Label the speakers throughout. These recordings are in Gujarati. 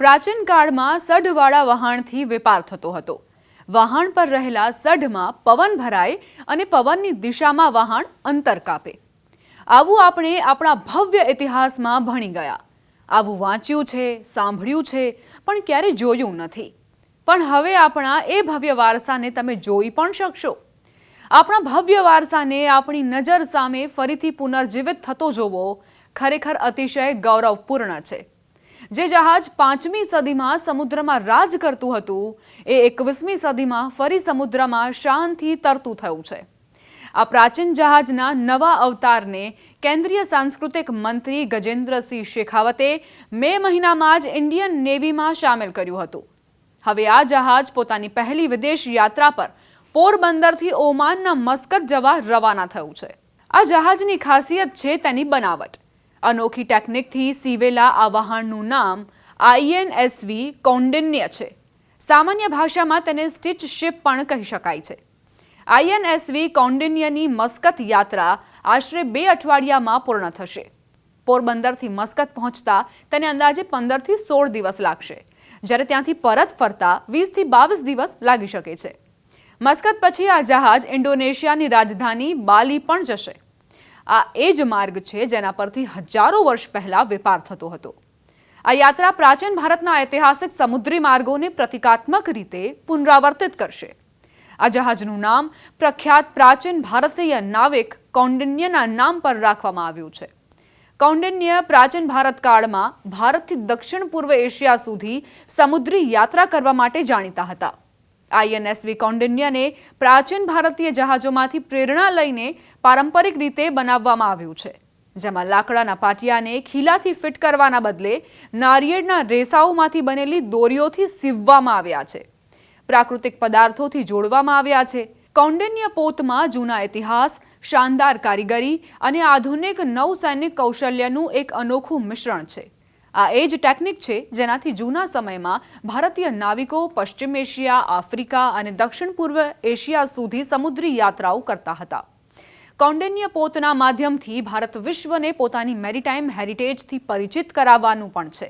Speaker 1: પ્રાચીન કાળમાં સઢવાળા વહાણથી વેપાર થતો હતો. વહાણ પર રહેલા સઢમાં પવન ભરાય અને પવનની દિશામાં વહાણ અંતર કાપે. આવું આપણે આપણા ભવ્ય ઇતિહાસમાં ભણી ગયા. આવું વાંચ્યું છે, સાંભળ્યું છે, પણ ક્યારે જોયું નથી. પણ હવે આપણા એ ભવ્ય વારસાને તમે જોઈ પણ શકશો. આપણા ભવ્ય વારસાને આપણી નજર સામે ફરીથી પુનર્જીવિત થતો જોવો ખરેખર અતિશય ગૌરવપૂર્ણ છે. જે જહાજ પાંચમી સદીમાં સમુદ્રમાં રાજ કરતું હતું, એ એકવીસમી સદીમાં ફરી સમુદ્રમાં શાનથી તરતું થયું છે. આ પ્રાચીન જહાજના નવા અવતારને કેન્દ્રીય સાંસ્કૃતિક મંત્રી ગજેન્દ્રસિંહ શેખાવતે મે મહિનામાં જ ઇન્ડિયન નેવીમાં સામેલ કર્યું હતું. હવે આ જહાજ પોતાની પહેલી વિદેશ યાત્રા પર પોરબંદરથી ઓમાનના મસ્કત જવા રવાના થયું છે. આ જહાજની ખાસિયત છે તેની બનાવટ. અનોખી ટેકનિકથી સીવેલા આ વહાણનું નામ આઈએનએસવી કૌંડિન્ય છે. સામાન્ય ભાષામાં તેને સ્ટીચ શિપ પણ કહી શકાય છે. આઈએનએસવી કૌંડિન્યની મસ્કત યાત્રા આશરે બે અઠવાડિયામાં પૂર્ણ થશે. પોરબંદરથી મસ્કત પહોંચતા તેને અંદાજે પંદરથી સોળ દિવસ લાગશે, જ્યારે ત્યાંથી પરત ફરતા વીસથી બાવીસ દિવસ લાગી શકે છે. મસ્કત પછી આ જહાજ ઇન્ડોનેશિયાની રાજધાની બાલી પણ જશે. આ એ જ માર્ગ છે જેના પરથી હજારો વર્ષ પહેલા વેપાર થતો હતો. આ યાત્રા પ્રાચીન ભારતના ઐતિહાસિક સમુદ્રી માર્ગોને પ્રતિકાત્મક રીતે પુનરાવર્તિત કરશે. આ જહાજનું નામ પ્રખ્યાત પ્રાચીન ભારતીય નાવિક કૌંડિન્યના નામ પર રાખવામાં આવ્યું છે. કૌંડિન્ય પ્રાચીન ભારત કાળમાં ભારતથી દક્ષિણ પૂર્વ એશિયા સુધી સમુદ્રી યાત્રા કરવા માટે જાણીતા હતા. આઈએનએસવી કૌંડિન્યને પ્રાચીન ભારતીય જહાજોમાંથી પ્રેરણા લઈને પારંપરિક રીતે બનાવવામાં આવ્યું છે, જેમાં લાકડાના પાટિયાને ખીલાથી ફિટ કરવાના બદલે નારિયેળના રેસાઓમાંથી બનેલી દોરીઓથી સીવવામાં આવ્યા છે. પ્રાકૃતિક પદાર્થોથી જોડવામાં આવ્યા છે. કૌંડિન્ય પોતમાં જૂના ઇતિહાસ, શાનદાર કારીગરી અને આધુનિક નૌસૈનિક કૌશલ્યનું એક અનોખું મિશ્રણ છે. આ એ જ ટેકનિક છે જેનાથી જૂના સમયમાં ભારતીય નાવિકો પશ્ચિમ એશિયા, આફ્રિકા અને દક્ષિણ પૂર્વ એશિયા સુધી સમુદ્રી યાત્રાઓ કરતા હતા. કૌંડિન્ય પોતના માધ્યમથી ભારત વિશ્વને પોતાની મેરીટાઈમ હેરિટેજથી પરિચિત કરાવવાનું પણ છે.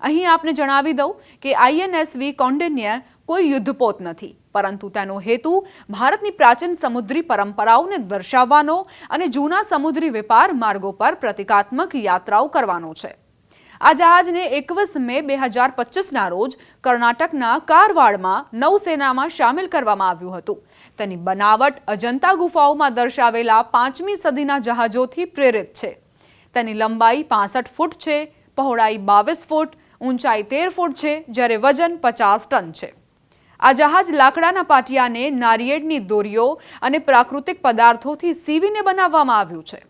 Speaker 1: અહીં આપને જણાવી દઉં કે આઈએનએસવી કૌંડિન્ય કોઈ યુદ્ધપોત નથી, પરંતુ તેનો હેતુ ભારતની પ્રાચીન સમુદ્રી પરંપરાઓને દર્શાવવાનો અને જૂના સમુદ્રી વેપાર માર્ગો પર પ્રતિકાત્મક યાત્રાઓ કરવાનો છે. આ જહાજને એકવીસ મે બે હજાર પચીસના રોજ કર્ણાટકના કારવાડમાં નૌસેનામાં સામેલ કરવામાં આવ્યું હતું. તેની બનાવટ અજંતા ગુફાઓમાં દર્શાવેલા પાંચમી સદીના જહાજોથી પ્રેરિત છે. તેની લંબાઈ પાસઠ ફૂટ છે, પહોળાઈ બાવીસ ફૂટ, ઊંચાઈ તેર ફૂટ છે, જ્યારે વજન પચાસ ટન છે. આ જહાજ લાકડાના પાટિયાને નારિયેળની દોરીઓ અને પ્રાકૃતિક પદાર્થોથી સીવીને બનાવવામાં આવ્યું છે.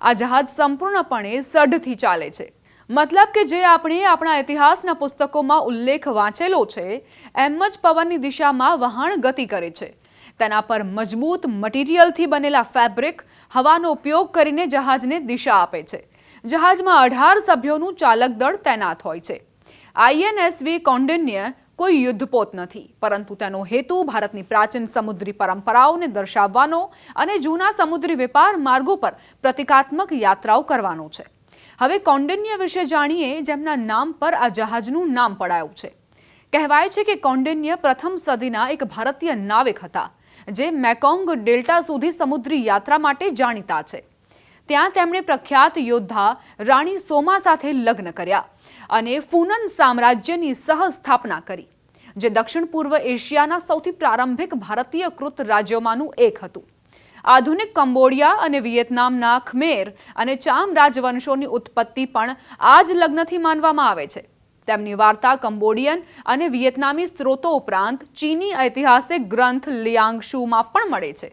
Speaker 1: આ જહાજ સંપૂર્ણપણે સઢથી ચાલે છે. મતલબ કે જે આપણે આપણા ઇતિહાસના પુસ્તકોમાં ઉલ્લેખ વાંચેલો છે, એમ જ પવનની દિશામાં વહાણ ગતિ કરે છે. તેના પર મજબૂત મટીરિયલથી બનેલા ફેબ્રિક હવાનો ઉપયોગ કરીને જહાજને દિશા આપે છે. જહાજમાં અઢાર સભ્યોનું ચાલક દળ તૈનાત હોય છે. આઈએનએસવી કૌંડિન્ય કોઈ યુદ્ધપોત નથી, પરંતુ તેનો હેતુ ભારતની પ્રાચીન સમુદ્રી પરંપરાઓને દર્શાવવાનો અને જૂના સમુદ્રી વેપાર માર્ગો પર પ્રતિકાત્મક યાત્રાઓ કરવાનો છે. હવે કૌંડિન્ય વિશે જાણીએ જેમના નામ પર આ જહાજનું નામ પડાયું છે. કહેવાય છે કે કૌંડિન્ય પ્રથમ સદીના એક ભારતીય નાવિક હતા, જે મેકોંગ ડેલ્ટા સુધી સમુદ્રી યાત્રા માટે જાણીતા છે. ત્યાં તેમણે પ્રખ્યાત યોદ્ધા રાણી સોમા સાથે લગ્ન કર્યા અને ફૂનન સામ્રાજ્યની સહસ્થાપના કરી, જે દક્ષિણ પૂર્વ એશિયાના સૌથી પ્રારંભિક ભારતીય કૃત રાજ્યોમાંનું એક હતું. આધુનિક કંબોડિયા અને વિયેતનામના ખમેર અને ચામ રાજવંશોની ઉત્પત્તિ પણ આ જ લગ્નથી માનવામાં આવે છે. તેમની વાર્તા કંબોડિયન અને વિયેતનામી સ્ત્રોતો ઉપરાંત ચીની ઐતિહાસિક ગ્રંથ લિયાંગશુમાં પણ મળે છે.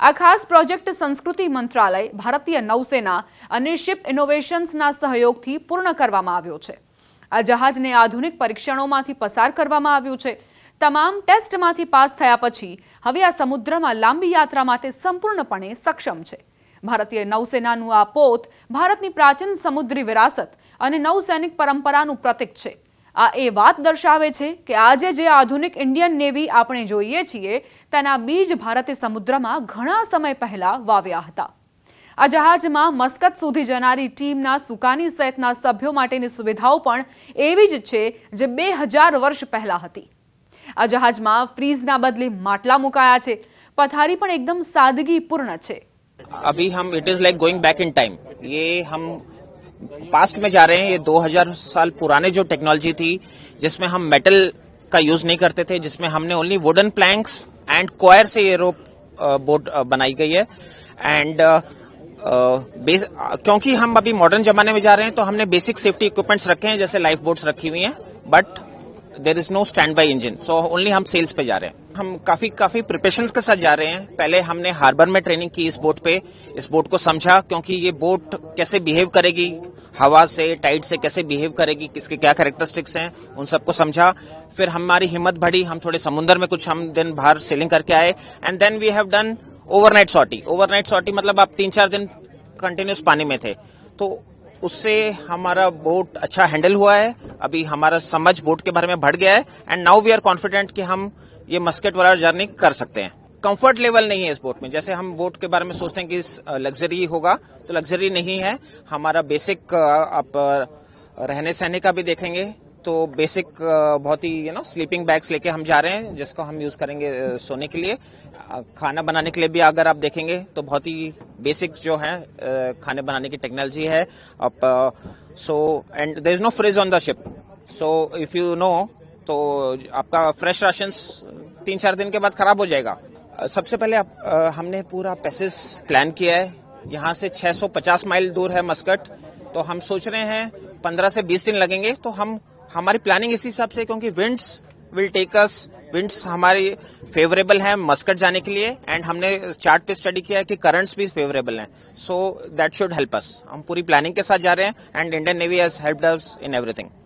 Speaker 1: આ ખાસ પ્રોજેક્ટ સંસ્કૃતિ મંત્રાલય, ભારતીય નૌસેના અને શિપ ઇનોવેશન્સના સહયોગથી પૂર્ણ કરવામાં આવ્યો છે. આ જહાજને આધુનિક પરીક્ષણોમાંથી પસાર કરવામાં આવ્યું છે. તમામ ટેસ્ટમાંથી પાસ થયા પછી હવે આ સમુદ્રમાં લાંબી યાત્રા માટે સંપૂર્ણપણે સક્ષમ છે. ભારતીય નૌસેનાનું આ પોત ભારતની પ્રાચીન સમુદ્રી વિરાસત અને નૌસૈનિક પરંપરાનું પ્રતીક છે. આ એ વાત દર્શાવે છે કે આજે જે આધુનિક ઇન્ડિયન નેવી આપણે જોઈએ છીએ, તેના બીજ ભારતે સમુદ્રમાં ઘણા સમય પહેલા વાવ્યા હતા. આ જહાજમાં મસ્કત સુધી જનારી ટીમના સુકાની સહિતના સભ્યો માટેની સુવિધાઓ પણ એવી જ છે, જે બે હજાર વર્ષ પહેલા હતી. આ જહાજમાં ફ્રીઝના બદલે માટલા મુકાયા છે પથારી પણ એકદમ સાદગીપૂર્ણ છે
Speaker 2: अभी हम it is like going back in time ये हम पास्ट में जा रहे हैं ये 2000 साल पुराने जो टेक्नोलॉजी थी जिसमें हम मेटल का यूज नहीं करते थे जिसमें हमने only wooden planks and coir से ये रोप बोट बनाई गई है एंड क्योंकि हम अभी मॉडर्न जमाने में जा रहे हैं तो हमने बेसिक सेफ्टी इक्विपमेंट्स रखे हैं जैसे लाइफ बोट्स रखी हुई हैं but there is no standby engine so only हम सेल्स पे जा रहे हैं। हम काफ़ी काफ़ी प्रिपरेशंस के साथ जा रहे हैं। पहले हमने हार्बर में ट्रेनिंग की इस बोट पे। इस बोट को समझा क्योंकि ये बोट कैसे बिहेव करेगी? हवा से टाइट से कैसे बिहेव करेगी? किसके क्या कैरेक्टरिस्टिक्स हैं? उन सबको समझा। फिर हमारी हिम्मत बढ़ी। हम थोड़े समुद्र में कुछ हम दिन बाहर सेलिंग करके आए। And then we have done overnight sortie overnight sortie मतलब आप तीन चार दिन कंटिन्यूस पानी में थे। तो उससे हमारा बोट अच्छा हैंडल हुआ है। अभी हमारा समझ बोट के बारे में बढ़ गया है। And now we are confident कि हम ये मस्केट वाला जर्नी कर सकते हैं। कंफर्ट लेवल नहीं है इस बोट में। जैसे हम बोट के बारे में सोचते हैं कि लग्जरी होगा तो लग्जरी नहीं है। हमारा बेसिक आप रहने सहने का भी देखेंगे। तो बेसिक बहुत ही यू नो स्लीपिंग बैग्स लेके हम जा रहे हैं जिसको हम यूज़ करेंगे सोने के लिए। खाना बनाने के लिए भी अगर आप देखेंगे तो बहुत ही बेसिक जो है खाने बनाने की टेक्नोलॉजी है। अब so and there is no fridge on the ship so if you know तो आपका फ्रेश राशन तीन चार दिन के बाद खराब हो जाएगा। सबसे पहले आप, हमने पूरा पैसेज प्लान किया है। यहाँ से 650 माइल दूर है मस्कट। तो हम सोच रहे हैं 15 से 20 दिन लगेंगे तो हम हमारी प्लानिंग इसी हिसाब से क्योंकि winds will take us winds हमारी फेवरेबल हैं मस्कट जाने के लिए एंड हमने चार्ट पे स्टडी किया है कि करंट्स भी फेवरेबल हैं। So that should help us हम पूरी प्लानिंग के साथ जा रहे हैं and Indian navy has help us in everything